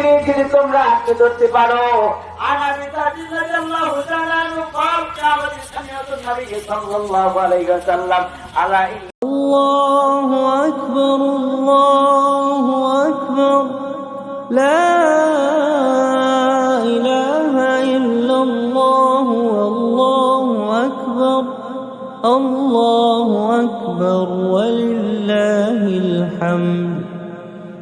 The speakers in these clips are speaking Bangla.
জিনিস যদি তোমরা আঁকড়ে ধরতে পারো আগামী তাজিল রাদিয়াল্লাহু তাআলা আনহু قال كعبة سمعت النبي صلى الله عليه وسلم على الله أكبر الله أكبر لا إله إلا الله والله أكبر الله أكبر ولله الحمد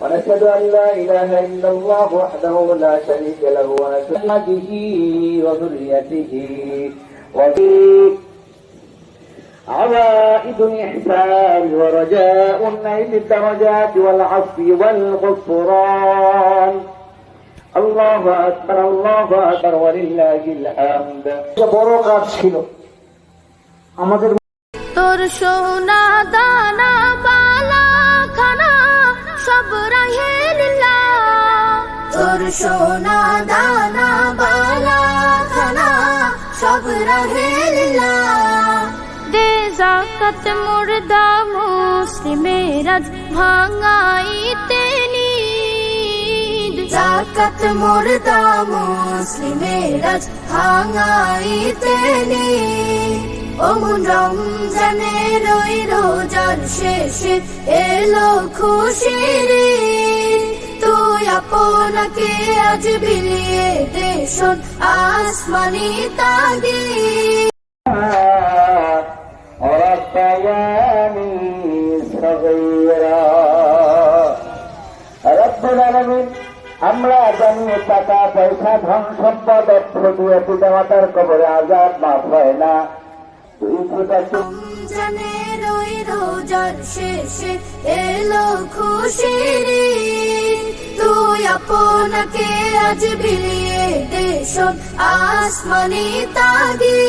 ونشهد أن لا إله إلا الله وحده لا شريك له ونشهد وذريته وفي عوائد الإحسان ورجاء نيل الدرجات والعفو والغفران الله أكبر الله أكبر ولله الحمد بركات ছিল আমাদের তোর সোনা দানা তোর সোনা দানা বালা খানা সব রাহে লীলা দে জাকাত মুর্দা মুসলিমের আজ ভাঙাইতে জাকাত মুর্দা মুসলিমের আজ ভাঙাইতে নিদ অমন রমজানের ওই রোজার শেষে এলো খুশির তুই আপনাকে আজ বিলিয়ে দেশন আসমানি তাগি আমরা জানিয়ে টাকা পয়সা, ধন সম্পদ, অর্থ দিয়ে পিতামাতার কবরে আজাদ মাফ হয় না। রমজানের ওই রোজার শেষে এলো খুশির। তুই আপনাকে আজ বিলিয়ে দেশ আসমানি তাগি